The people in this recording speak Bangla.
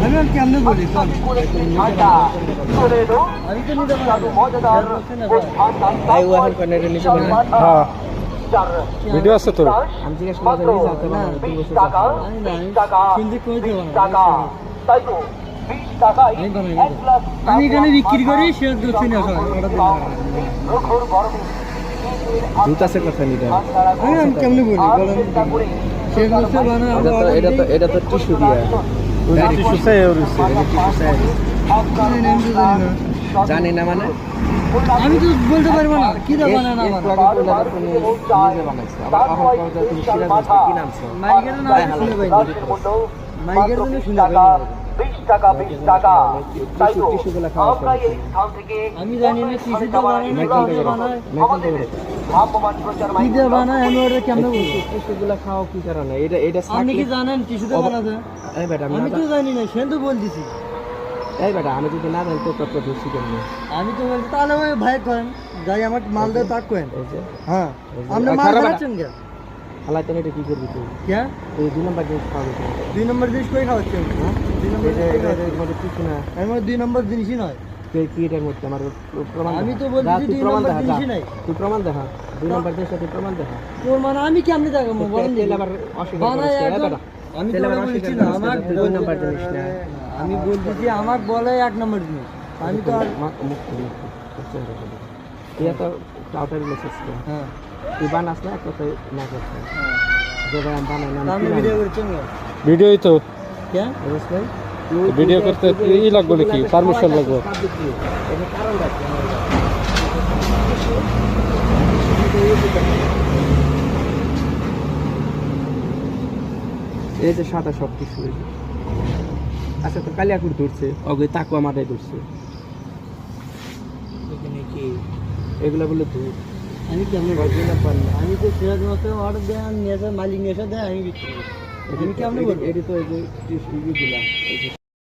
তারপর কেমনে বলি? হ্যাঁ ভিডিও আছে তো আমি এখানে বিক্রি করি সে দক্ষিণ আসে অর্ডার দিতে পারে না। প্রখর গরমে দুধ আছে কথা নিতে আমি আমি কেমনে বলি? বলেন এটা তো এটা তো এটা তো টিস্যু দিয়া। টিস্যু চাই ওর হইছে। জানি না মানে? আমি তো বলতে পারব না। কি দা বানা না একটু বানা? আগে বললে তুমি নিজে বানাইছো। আবার এখন পর্যন্ত তুমি সিরাজ মিস্ত্রি কি নামছো? মাইকের না শুনে মাইকের জন্য বিশ টাকা বিশ টাকা। তাই তো আমরা এই স্থান থেকে আমি জানি না কি সেটা বানায়। না কি দিয়ে বানায়। আমাদের ভ্রাম্যমান প্রচার কি দিয়ে বানায়? আমি ওটা কেমনে বলব? টিস্যুগুলো খাওয়া কি কারণে? এটা এটা আপনি কি জানেন কি সেটা বানাতে? এই আমি আমি তো জানি না সে তো বলতেছি। এই বেটা আমি যদি না জানি তো কত ধরছি কেমনি? আমি তো বলছি তাহলে ওই ভাই করেন যাই আমার মাল দিয়ে তাক করেন হ্যাঁ আপনি মাল খাচ্ছেন কে তেনে এটা কি করবি তুই কে এই দুই নম্বর জিনিস খাওয়াবি দুই নম্বর জিনিস কই খাওয়াচ্ছেন হ্যাঁ দুই নম্বর কিছু না এর দুই নম্বর জিনিসই নয় তুই কি এটার মধ্যে আমার প্রমাণ আমি তো বলছি যা, যে দুই প্রমাণ নম্বর জিনিসই নাই। তুই প্রমাণ দেখা দুই নম্বর জিনিস তুই প্রমাণ দেখা তোর মানে আমি কেমনে দেখাবো বলেন তেল আবার অস্বীকার বেটা। আমি তো বলছি না আমার দুই নম্বর জিনিস না আমি বলতেছি আমার বলে এক নম্বর জিনিস আমি তো আর মুখ খুলি, খুলি, খুলি। তুই এত টাউটারি লেছিস হ্যাঁ বানাস না কত না করতে ভিডিও ভিডিওই তো? ভিডিও তুই করতে তুই ই লাগবে নাকি? সবাই লাগবে? এই যে সাদা সব কিছু আচ্ছা তো কালিয়াকুর ধরছে। অগে তাকু আমাদের ধরছে। এগুলা বলে ধর। আমি কেমনে বলব না? পারলাম আমি তো সিরাজ মাসে অর্ডার দেয় নিয়ে যায় মালিক নিয়ে এসে দেয়, আমি আমি কেমনে বলব এটি তো যে